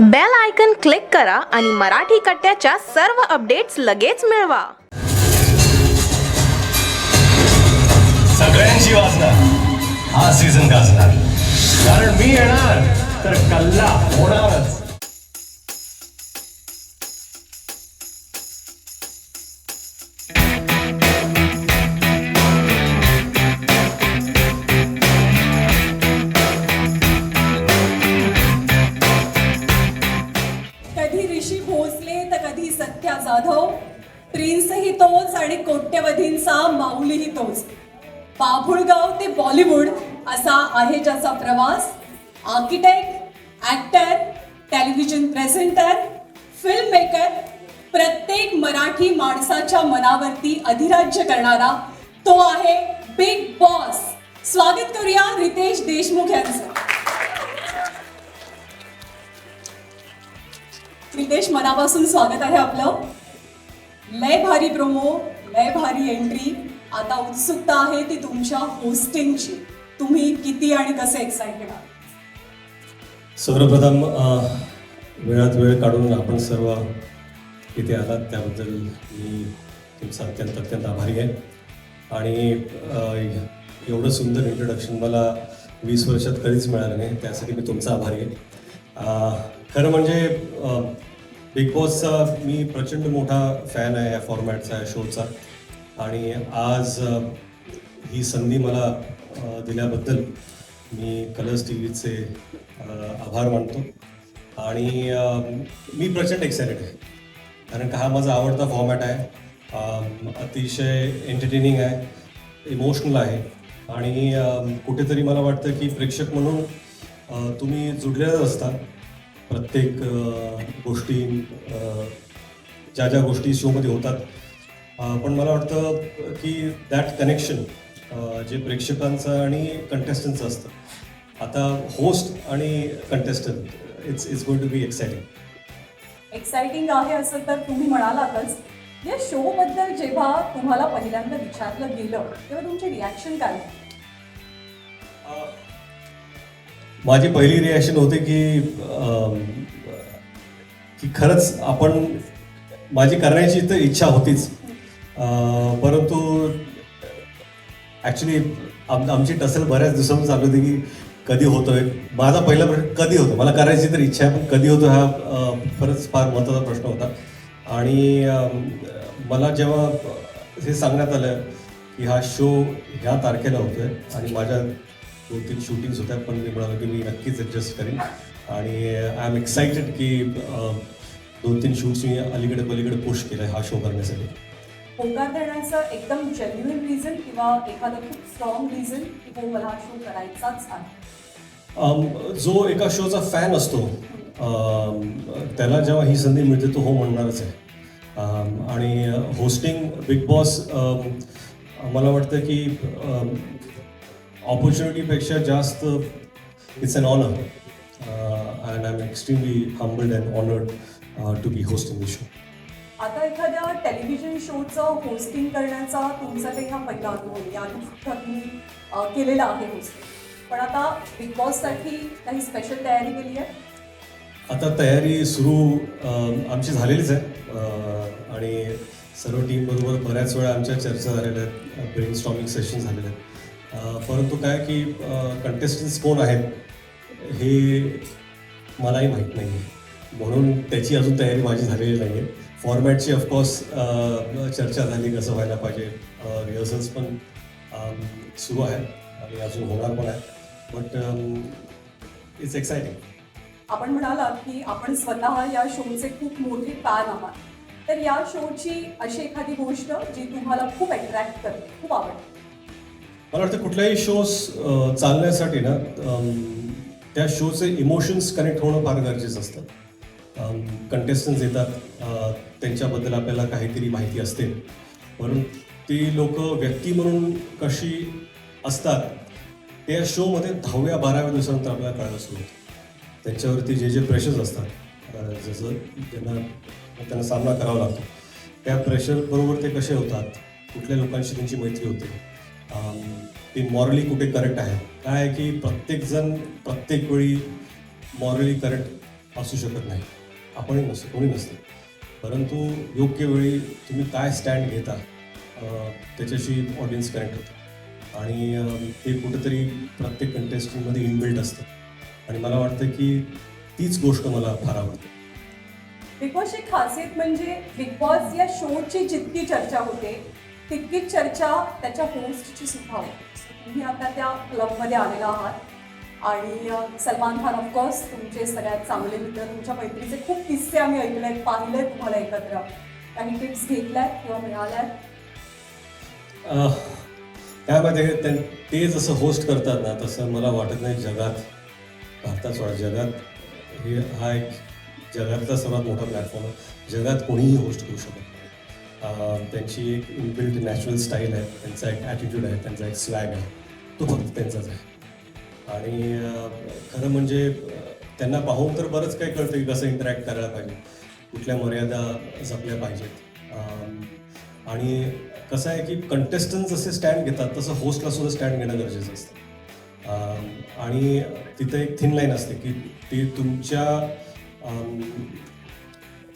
Bell icon click करा आणि मराठी कट्ट्याच्या सर्व अपडेट्स लगेच मिळवा. सगळ्यांची वाचणार हा सीझन गाजणार. कारण मी येणार तर कल्ला होणारच. भोसले तर कधी सत्या जाधव प्रिन्सही तोच आणि कोट्यवधींचा माऊलीही तोच. बाभुळगाव ते बॉलिवूड असा आहे ज्याचा प्रवास. Architect actor television presenter film maker प्रत्येक मराठी माणसाच्या मनावरती अधिराज्य करणारा तो आहे बिग बॉस. स्वागत करूया रितेश देशमुख यांचं. रितेश मनापासून स्वागत आहे आपलं. लय भारी प्रोमो लय भारी एंट्री आता उत्सुकता आहे ती तुमच्या होस्टिंगची तुम्ही किती आणि कसे एक्साइटेड आहात? सर्वप्रथम वेळात वेळ काढून आपण सर्व इथे आलात त्याबद्दल मी तुमचा अत्यंत अत्यंत आभारी आहे. आणि एवढं सुंदर इंट्रोडक्शन मला वीस वर्षात कधीच मिळालं नाही त्यासाठी मी तुमचा आभारी आहे. खरं म्हणजे बिग बॉसचा मी प्रचंड मोठा फॅन आहे या फॉर्मॅटचा या शोचा आणि आज ही संधी मला दिल्याबद्दल मी कलर्स टी व्हीचे आभार मानतो. आणि मी प्रचंड एक्सायटेड आहे. कारण का हा माझा आवडता फॉर्मॅट आहे. अतिशय एंटरटेनिंग आहे. इमोशनल आहे. आणि कुठेतरी मला वाटतं की प्रेक्षक म्हणून तुम्ही जुडलेलाच असता. प्रत्येक गोष्टी ज्या ज्या गोष्टी शोमध्ये होतात. पण मला वाटतं की दॅट कनेक्शन जे प्रेक्षकांचं आणि कंटेस्टंटचं असतं. आता होस्ट आणि contestant it's it's going to be exciting exciting आहे असं तर तुम्ही म्हणालातच. या शो बद्दल जेव्हा तुम्हाला पहिल्यांदा विचारलं गेलं तेव्हा तुमची रिॲक्शन काय? माझी पहिली रिॲक्शन होते की की खरंच आपण माझी करण्याची तर इच्छा होतीच. परंतु ॲक्च्युली आम आमची टसल बऱ्याच दिवसांपासून चालू होती की कधी होतोय? माझा पहिला प्रश्न कधी होतो? मला करायची तर इच्छा आहे पण कधी होतो हा खरंच फार महत्त्वाचा प्रश्न होता. आणि मला जेव्हा हे सांगण्यात आलं की हा शो ह्या तारखेला होतोय आणि माझ्या दोन तीन शूटिंग्स होत्या पण मी म्हणालो की मी नक्कीच ॲडजस्ट करेन. आणि आय एम एक्सायटेड की अं, दोन तीन शूट्स मी अलीकडे पलीकडे पुश केलं हा शो करण्यासाठी. होकार देण्याचं एकदम जेन्युइन रिझन किंवा एखादं खूप स्ट्रॉंग रिझन की हो मला हा शो करायचाच आहे? अम, जो एका शोचा फॅन असतो अम, त्याला जेव्हा ही संधी मिळते तो हो म्हणणारच आहे. अम, आणि होस्टिंग बिग बॉस मला वाटतं की ऑपॉर्च्युनिटीपेक्षा जास्त it's an honour and I am extremely humbled and honoured to be hosting the show आता एखाद्या टेलिव्हिजन शोचं होस्टिंग करण्याचा तुमचा काही हा पहिला अनुभव सुद्धा तुम्ही केलेला आहे होस्टिंग पण आता बिग बॉससाठी काही स्पेशल तयारी केली आहे? आता तयारी सुरू आमची झालेलीच आहे. आणि सर्व टीमबरोबर बऱ्याच वेळा आमच्या चर्चा झालेल्या आहेत. ब्रेन स्टॉमिंग सेशन झालेले आहेत. परंतु काय की कंटेस्टन्स कोण आहेत हे मलाही माहीत नाही आहे म्हणून त्याची अजून तयारी माझी झालेली नाही आहे फॉर्मॅटची ऑफकोर्स चर्चा झाली कसं व्हायला पाहिजे. रिहर्सल्स पण सुरू आहेत आणि अजून होणार पण आहे बट इट्स एक्सायटिंग आपण म्हणालात की आपण स्वतः या शोचे खूप मोठे फॅन आहात. तर या शोची अशी एखादी गोष्ट जी तुम्हाला खूप अट्रॅक्ट करते खूप आवडते. मला वाटतं कुठल्याही शोज चालण्यासाठी ना त्या शोचे इमोशन्स कनेक्ट होणं फार गरजेचं असतं. कंटेस्टन्स येतात त्यांच्याबद्दल आपल्याला काहीतरी माहिती असते. म्हणून ती लोक व्यक्ती म्हणून कशी असतात त्या शोमध्ये दहाव्या बाराव्या दिवसानंतर आपल्याला कळायला सुरू होतं. त्यांच्यावरती जे जे प्रेशर्स असतात जसं त्यांना त्यांना सामना करावा लागतो त्या प्रेशरबरोबर ते कसे होतात कुठल्या लोकांशी त्यांची मैत्री होते. ते मॉरली कुठे करेक्ट आहे? काय आहे की प्रत्येकजण प्रत्येक वेळी मॉरली करेक्ट असू शकत नाही. आपणही नसतो कोणी नसतं. परंतु योग्य वेळी तुम्ही काय स्टँड घेता त्याच्याशी ऑडियन्स कनेक्ट होतं. आणि ते कुठेतरी प्रत्येक कंटेस्टंटमध्ये इनबिल्ट असतं. आणि मला वाटतं की तीच गोष्ट मला फार आवडते. बिग बॉसची खासियत म्हणजे बिग बॉस या शोची जितकी चर्चा होते तितकी चर्चा त्याच्या होस्टची सुद्धा होती. तुम्ही आता त्या क्लबमध्ये आलेला आहात. आणि सलमान खान ऑफकोर्स तुमचे सगळ्यात चांगले मित्र तुमच्या मैत्रीचे खूप किस्से आम्ही ऐकले आहेत पाहिले आहेत तुम्हाला एकत्र. काही टिप्स घेतल्यात किंवा मिळाल्यात? त्यामध्ये त्यां- ते जसं होस्ट करतात ना तसं मला वाटत नाही जगात भारतात सोडा जगात हे हा एक जगातला सर्वात मोठा प्लॅटफॉर्म आहे. जगात कोणीही होस्ट करू शकत त्यांची एक इनबिल्ट नॅचरल स्टाईल आहे. त्यांचा एक ॲटिट्यूड आहे. त्यांचा एक स्वॅग आहे. तो फक्त त्यांचाच आहे. आणि खरं म्हणजे त्यांना पाहून तर बरंच काही कळतं की कसं इंटरॅक्ट करायला पाहिजे. कुठल्या मर्यादा जपल्या पाहिजेत. आणि कसं आहे की कंटेस्टंट जसे स्टँड घेतात तसं होस्टला सुद्धा स्टँड घेणं गरजेचं असतं. आणि तिथं एक थिन लाईन असते की ती तुमच्या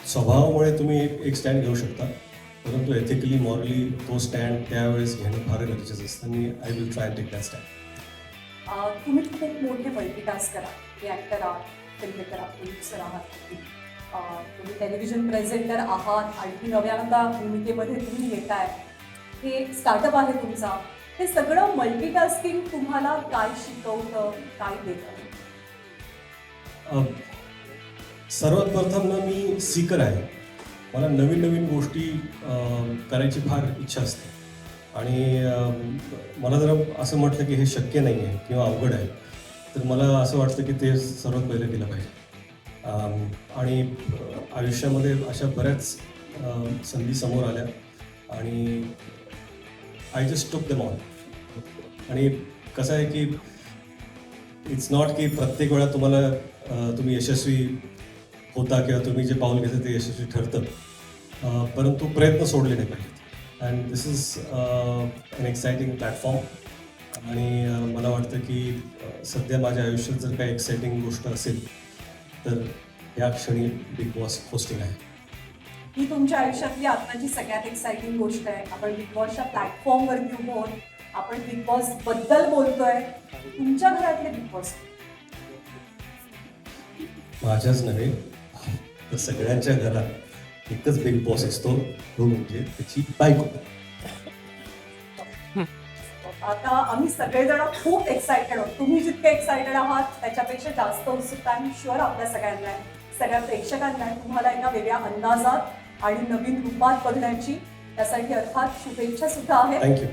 स्वभावामुळे तुम्ही एक स्टँड घेऊ शकता. परंतु एथिकली मॉरली तो स्टँड त्यावेळेस घेणं फार गरजेचं असतं. आणि I will try take that stand तुम्ही खूप मोठे मल्टीटास्क करा. ॲक्टर आहात फिल्ममेकर आहात प्रोड्युसर आहात. तुम्ही टेलिव्हिजन प्रेझेंटर आहात. आणखी नव्यानदा भूमिकेमध्ये तुम्ही येताय. हे एक स्टार्टअप आहे तुमचा. हे सगळं मल्टीटास्किंग तुम्हाला काय शिकवतं काय देतं? सर्वात प्रथम ना मी सीकर आहे. मला नवीन नवीन गोष्टी करायची फार इच्छा असते. आणि मला जर असं म्हटलं की हे शक्य नाही आहे किंवा अवघड आहे. तर मला असं वाटतं की ते सर्वात पहिलं केलं पाहिजे. आणि आयुष्यामध्ये अशा बऱ्याच संधी समोर आल्या. आणि I just took them on आणि कसं आहे की इट्स नॉट की प्रत्येक वेळा तुम्हाला तुम्ही यशस्वी होता किंवा तुम्ही जे पाऊल घेता ते यशस्वी ठरतं. परंतु प्रयत्न सोडले नाही पाहिजेत. And this is an exciting platform आणि मला वाटतं की सध्या माझ्या आयुष्यात जर काही एक्साइटिंग गोष्ट असेल तर या क्षणी बिग बॉस होस्टिंग आहे. ही तुमच्या आयुष्यातली आत्ताची सगळ्यात एक्साइटिंग गोष्ट आहे. आपण बिग बॉसच्या प्लॅटफॉर्मवरती उभं आहोत आपण बिग बॉसबद्दल बोलतोय. तुमच्या घरातले बिग बॉस माझ्याच नव्हे तर सगळ्यांच्या घरात एकच बिग बॉस असतो तो म्हणजे त्याची बायको. आता आम्ही सगळेजण खूप एक्सायटेड आहोत. तुम्ही जितके एक्सायटेड आहात त्याच्यापेक्षा जास्त उत्सुकता आणि शुअर आपल्या सगळ्यांना आहे. सगळ्या प्रेक्षकांना आहे. तुम्हाला एका वेगळ्या अंदाजात आणि नवीन रूपात बघण्याची त्यासाठी अर्थात शुभेच्छा सुद्धा आहेत. थँक्यू